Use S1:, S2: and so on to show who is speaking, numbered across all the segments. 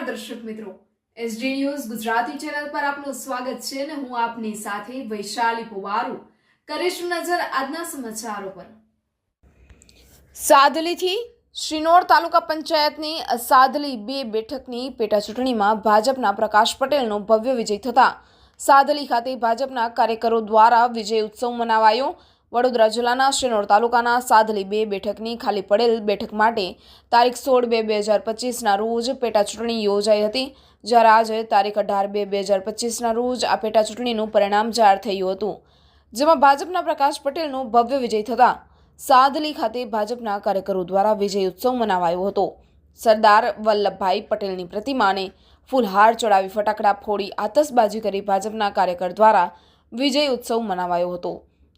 S1: નમસ્કાર દર્શક મિત્રો એસડી ન્યૂઝ ગુજરાતી ચેનલ પર આપનું સ્વાગત છે અને હું આપની સાથે વૈશાલી પુવારુ. કરીશું નજર આજના સમાચારો પર? સાદલીથી શ્રીનોર તાલુકા પંચાયતની સાદલી બે બેઠકની પેટા ચૂંટણીમાં ભાજપના પ્રકાશ પટેલનો ભવ્ય વિજય થતા સાદલી ખાતે ભાજપના કાર્યકરો દ્વારા વિજય ઉત્સવ મનાવાયો. વડોદરા જિલ્લાના શ્રીનોર તાલુકાના સાદલી બે બેઠકની ખાલી પડેલ બેઠક માટે તારીખ સોળ બે બે હજાર પચીસના રોજ પેટાચૂંટણી યોજાઈ હતી. જ્યારે આજે તારીખ અઢાર બે બે હજાર પચીસના રોજ આ પેટાચૂંટણીનું પરિણામ જાહેર થયું હતું. જેમાં ભાજપના પ્રકાશ પટેલનો ભવ્ય વિજય થતાં સાધલી ખાતે ભાજપના કાર્યકરો દ્વારા વિજય ઉત્સવ મનાવાયો હતો. સરદાર વલ્લભભાઈ પટેલની પ્રતિમાને ફૂલહાર ચડાવી ફટાકડા ફોડી આતશબાજી કરી ભાજપના કાર્યકર દ્વારા વિજય ઉત્સવ મનાવાયો હતો.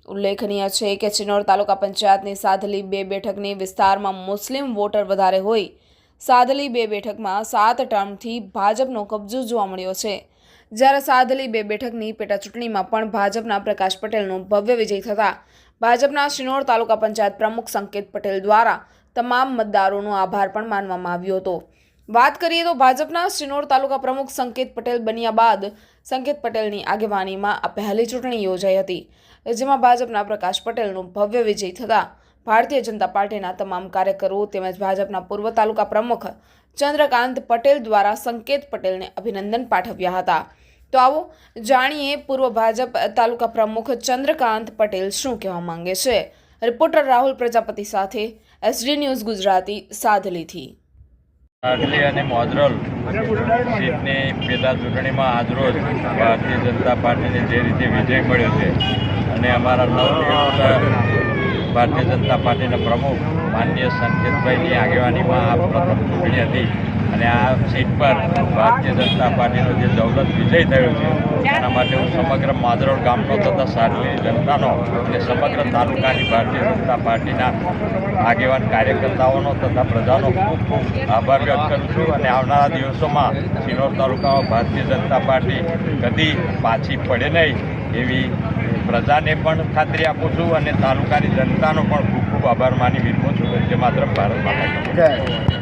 S1: ઉલ્લેખનીય છે કે ચિનોર તાલુકા પંચાયતની સાધલી બે બેઠકની વિસ્તારમાં મુસ્લિમ વોટર વધારે હોય. સાધલી બે બેઠકમાં સાત ટર્મથી ભાજપનો કબજો જોવા મળ્યો છે. જ્યારે સાધલી બે બેઠકની પેટા ચૂંટણીમાં પણ ભાજપના પ્રકાશ પટેલનો ભવ્ય વિજય થતા, ભાજપના શિનોર તાલુકા પંચાયત પ્રમુખ સંકેત પટેલ દ્વારા તમામ મતદારોનો આભાર પણ માનવામાં આવ્યો હતો. વાત કરીએ તો ભાજપના શિનોર તાલુકા પ્રમુખ સંકેત પટેલ બન્યા બાદ સંકેત પટેલની આગેવાનીમાં આ પહેલી ચૂંટણી યોજાઈ હતી, જેમાં ભાજપના પ્રકાશ પટેલનો ભવ્ય વિજય થતાં ભારતીય જનતા પાર્ટીના તમામ કાર્યકરો તેમજ ભાજપના પૂર્વ તાલુકા પ્રમુખ ચંદ્રકાંત પટેલ દ્વારા સંકેત પટેલને અભિનંદન પાઠવ્યા હતા. તો આવો જાણીએ પૂર્વ ભાજપ તાલુકા પ્રમુખ ચંદ્રકાંત પટેલ શું કહેવા માંગે છે. રિપોર્ટર રાહુલ પ્રજાપતિ સાથે એસડી ન્યૂઝ ગુજરાતી સાદલીથી
S2: આગલી અને મોદરોલ સીટની પેટા ચૂંટણીમાં આજરોજ ભારતીય જનતા પાર્ટીને જે રીતે વિજય મળ્યો છે અને અમારા નવનિયુક્ત ભારતીય જનતા પાર્ટીના પ્રમુખ માનનીય સંકેતભાઈની આગેવાનીમાં આ પ્રથમ ચૂંટણી હતી અને આ સીટ પર ભારતીય જનતા પાર્ટીનો જે દૌલત વિજય થયો છે, એના માટે હું સમગ્ર માદરોડ ગામનો તથા સારી જનતાનો અને સમગ્ર તાલુકાની ભારતીય જનતા પાર્ટીના આગેવાન કાર્યકર્તાઓનો તથા પ્રજાનો ખૂબ ખૂબ આભાર વ્યક્ત કરું છું. અને આવનારા દિવસોમાં સિનોર તાલુકામાં ભારતીય જનતા પાર્ટી કદી પાછી પડે નહીં એવી પ્રજાને પણ ખાતરી આપું છું અને તાલુકાની જનતાનો પણ ખૂબ ખૂબ આભાર માની વિનમું છું. જે માત્ર ભારત માતા.